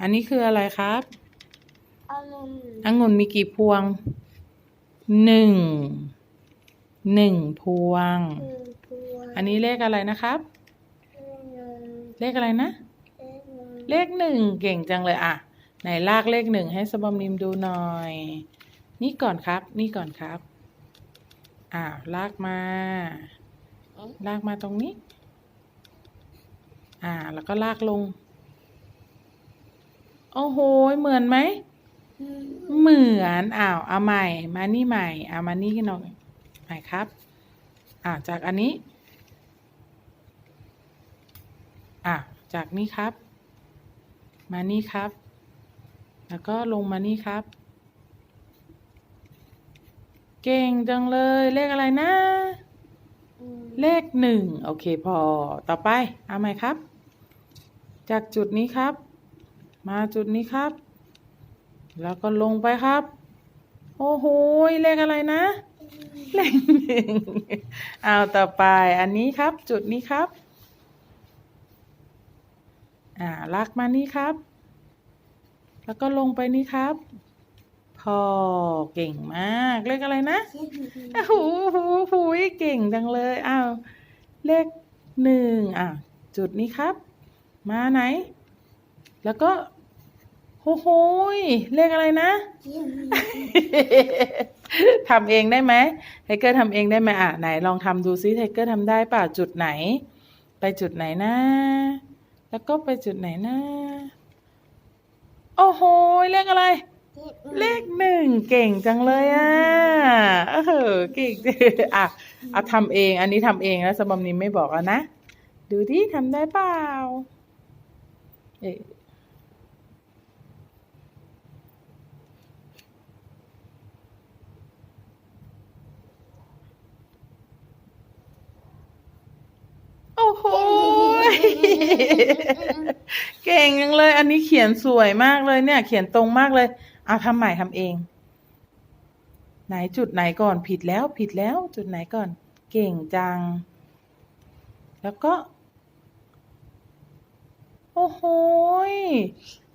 อันนี้คืออะไรครับอารมณ์องุ่นมีกี่พวง หนึ่ง หนึ่งพวงคือตัวอันนี้เลขอะไรนะครับเงินเลขอะไรนะเล็กเงินเลขหนึ่งเก่งจังเลยอะ ไหนลากเลขหนึ่งให้สบอมนิมดูหน่อย นี่ก่อนครับ นี่ก่อนครับ อ่าลากมา ลากมาตรงนี้ อ่า แล้วก็ลากลง โอ้โหเหมือนไหม เหมือนอ้าวเอาใหม่ มานี่ใหม่เอามานี่หน่อยใหม่ครับอ่าจากอันนี้อะจากนี้ครับ มานี่ครับ แล้วก็ลงมานี่ครับ เก่งจังเลย เลขอะไรนะ เลขหนึ่งโอเคพอ ต่อไป เอาใหม่ครับ จากจุดนี้ครับ มาจุดนี้ครับ แล้วก็ลงไปครับ โอ้โหเลขอะไรนะ เลขหนึ่งเอาต่อไปอันนี้ครับ จุดนี้ครับ อ่าลากมานี่ครับ แล้วก็ลงไปนี่ครับพอเก่งมากเลขอะไรนะโอ้โหโอ้โหโอ้โหเก่งจังเลยอ้าวเลขหนึ่งอะ จุดนี้ครับ มาไหน แล้วก็โอ้โหยเลขอะไรนะ ทำเองได้ไหมไทเกอร์ทำเองได้ไหมอะไหนลองทำดูซิไทเกอร์ทำได้เปล่าจุดไหน ไปจุดไหนนะ แล้วก็ไปจุดไหนนะ โอ้โหเลขอะไร เลขหนึ่งเก่งจังเลยอะเออเก่งจังอะเอาทำเอง อันนี้ทำเองแล้วสมบนิมไม่บอกแล้วนะ ดูดิทำได้เปล่าเอ๊ะโอ้โห เก่งจังเลย อันนี้เขียนสวยมากเลยเนี่ย เขียนตรงมากเลยเอาทำใหม่ทำเอง ไหนจุดไหนก่อนผิดแล้วผิดแล้ว จุดไหนก่อน เก่งจัง แล้วก็ โอ้โห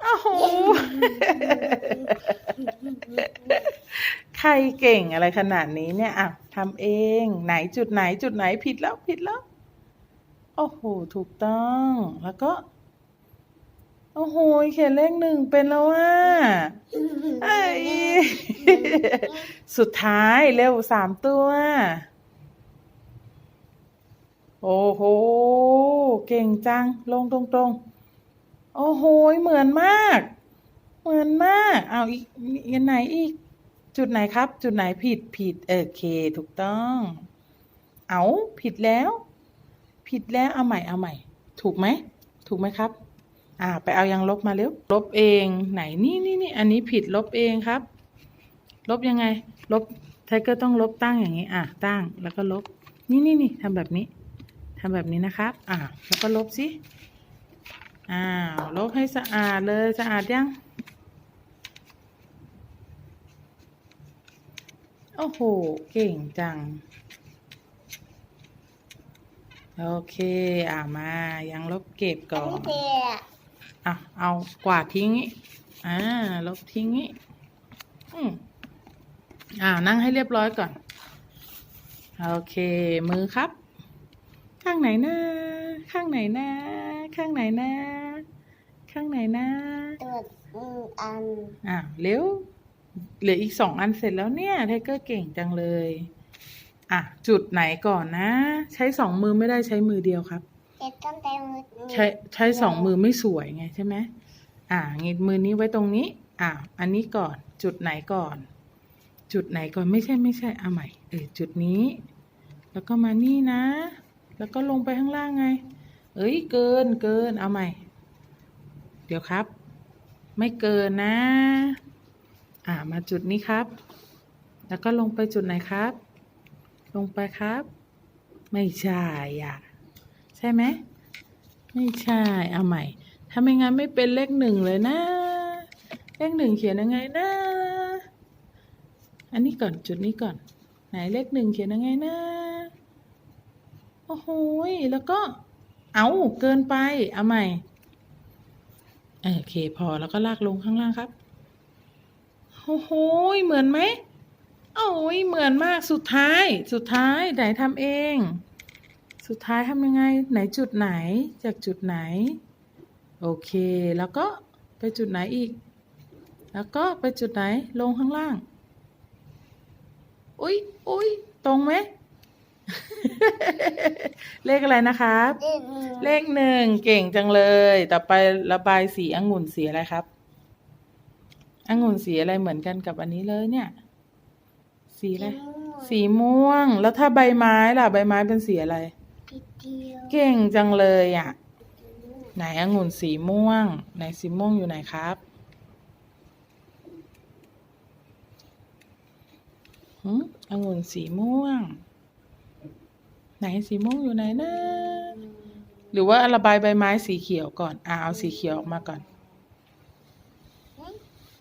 โอ้โหใครเก่งอะไรขนาดนี้เนี่ยอะทำเอง ไหนจุดไหนจุดไหนผิดแล้วผิดแล้ว โอ้โห ถูกต้อง แล้วก็ โอ้โห เขียนเลขหนึ่งเป็นแล้วว่าไอ้สุดท้ายเร็วสามตัว โอ้โห เก่งจัง ลงตรงๆ โอ้โห เหมือนมาก เหมือนมาก เอาอีกอันไหนอีก จุดไหนครับ จุดไหนผิดผิด โอเค ถูกต้อง เอาผิดแล้ว ผิดแล้วเอาใหม่เอาใหม่ ถูกไหม ถูกไหมครับ อ่า ไปเอายังลบมาเร็ว ลบเองไหนนี่นี่นี่อันนี้ผิดลบเองครับ ลบยังไง ลบไทเกอร์ต้องลบตั้งอย่างนี้ อะตั้งแล้วก็ลบ นี่นี่นี่ทำแบบนี้ทำแบบนี้นะครับ อ่าแล้วก็ลบสิอ้าวลบให้สะอาดเลยสะอาดยัง โอ้โห เก่งจัง โอเค อ่ามา ยังลบเก็บก่อนเจ๊อะเอากวาดทิ้งนี้อ่า ลบทิ้งนี้อืมอ่า นั่งให้เรียบร้อยก่อน โอเค มือครับ ข้างไหนนะข้างไหนนะข้างไหนนะข้างไหนนะตัวอืมอัน อ่าเร็ว เหลืออีกสองอันเสร็จแล้วเนี่ยไทเกอร์เก่งจังเลย อะ จุดไหนก่อนนะ ใช้สองมือไม่ได้ใช้มือเดียวครับ เจ็ดตั้งแต่มือใช้ใช้สองมือไม่สวยไงใช่ไหมอ่างี้มือนี้ไว้ตรงนี้ อ่าอันนี้ก่อน จุดไหนก่อน จุดไหนก่อนไม่ใช่ไม่ใช่เอาใหม่เออจุดนี้ แล้วก็มานี่นะ แล้วก็ลงไปข้างล่างไง เอ้ยเกินเกินเอาใหม่ เดี๋ยวครับ ไม่เกินนะ อ่ามาจุดนี้ครับ แล้วก็ลงไปจุดไหนครับ ลงไปครับ ไม่ใช่อะ ใช่ไหม ไม่ใช่ เอาใหม่ถ้าไม่งั้นไม่เป็นเลขหนึ่งเลยนะ เลขหนึ่งเขียนยังไงนะ อันนี้ก่อนจุดนี้ก่อน ไหนเลขหนึ่งเขียนยังไงนะ โอ้โหแล้วก็ เอาเกินไป เอาใหม่โอเคพอแล้วก็ลากลงข้างล่างครับโอ้โหเหมือนไหม โอ้ยเหมือนมากสุดท้าย สุดท้ายไหนทำเอง สุดท้ายทำยังไง ไหนจุดไหน จากจุดไหน โอเค แล้วก็ไปจุดไหนอีก แล้วก็ไปจุดไหนลงข้างล่างอุ๊ยอุ๊ยตรงไหม เลขอะไรนะครับเด็กหนึ่งเลขหนึ่งเก่งจังเลย ต่อไประบายสีองุ่นสีอะไรครับองุ่นสีอะไรเหมือนกันกับอันนี้เลยเนี่ย สีอะไร สีม่วง แล้วถ้าใบไม้ล่ะ ใบไม้เป็นสีอะไรทีเดียวเก่งจังเลยอะ ไหนองุ่นสีม่วง ไหนสีม่วงอยู่ไหนครับหืมองุ่นสีม่วง ไหนสีม่วงอยู่ไหนนะหรือว่าระบายใบไม้สีเขียวก่อน อ่าเอาสีเขียวออกมาก่อน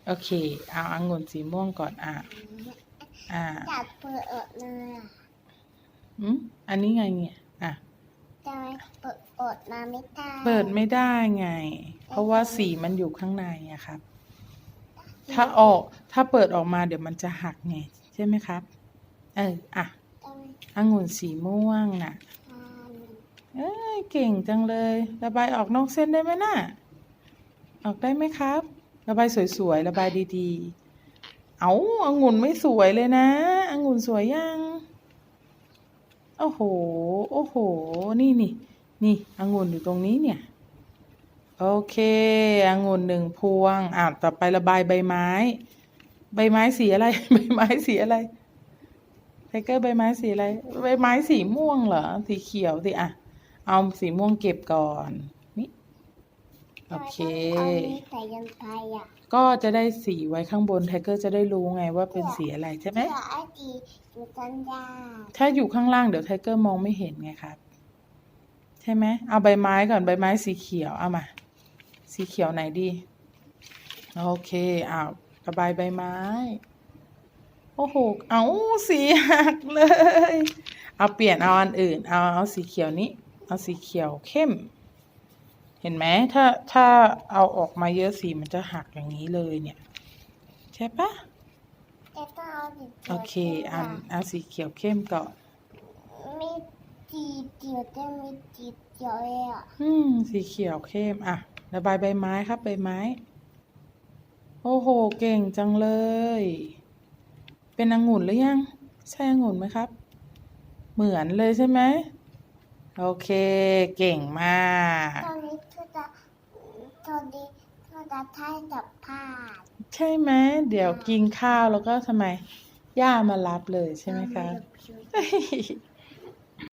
โอเค เอาองุ่นสีม่วงก่อน อ่า อ่าจับเปิดออกเลยอะอืมอันนี้ไงเนี่ยอะ ทำไมเปิดออกมาไม่ได้เปิดไม่ได้ไง เพราะว่าสีมันอยู่ข้างในอะครับ ถ้าออก ถ้าเปิดออกมาเดี๋ยวมันจะหักไง ใช่ไหมครับ เอออะทำไมองุ่นสีม่วงน่ะ ทำเอ้ยเก่งจังเลย ระบายออกนอกเส้นได้ไหมน่ะ ออกได้ไหมครับ ระบายสวยๆ ระบายดีๆ เอาองุ่นไม่สวยเลยนะองุ่นสวยยัง โอ้โห โอ้โห นี่นี่นี่องุ่นอยู่ตรงนี้เนี่ย โอเคองุ่นหนึ่งพวงอะต่อไประบายใบไม้ ใบไม้สีอะไร ใบไม้สีอะไรไทเกอร์ใบไม้สีอะไร ใบไม้สีม่วงเหรอ สีเขียวสิอะ เอาสีม่วงเก็บก่อน โอเค เอานี้ใส่ยันไปอะก็จะได้สีไว้ข้างบนไทเกอร์จะได้รู้ไงว่าเป็นสีอะไรใช่ไหม เพื่อไอ้ดีอยู่กันยาถ้าอยู่ข้างล่างเดี๋ยวไทเกอร์มองไม่เห็นไงครับ ใช่ไหมเอาใบไม้ก่อนใบไม้สีเขียวเอามา สีเขียวไหนดีโอเคเอาระบายใบไม้ โอ้โหเอาสีหักเลย เอาเปลี่ยนเอาอันอื่น เอาเอาสีเขียวนี้ เอาสีเขียวเข้ม เห็นไหมถ้าถ้าเอาออกมาเยอะสีมันจะหักอย่างนี้เลยเนี่ย ใช่ปะแต่ต้องเอาสีขียวโอเคอันเอาสีเขียวเข้มก่อนมีจีเดียวแต่มีจีเดียวเลยอะอืมสีเขียวเข้มอะระบายใบไม้ครับใบไม้ โอ้โห เก่งจังเลย เป็นองุ่นหรือยัง ใช่องุ่นไหมครับ เหมือนเลยใช่ไหมโอเค เก่งมาก ตอนนี้ เธอจะตอนนี้เธอจะท้ายจับผ้าใช่ไหมเดี๋ยวกินข้าวแล้วก็ทำไม ย่ามารับเลยใช่ไหมคะเอามือ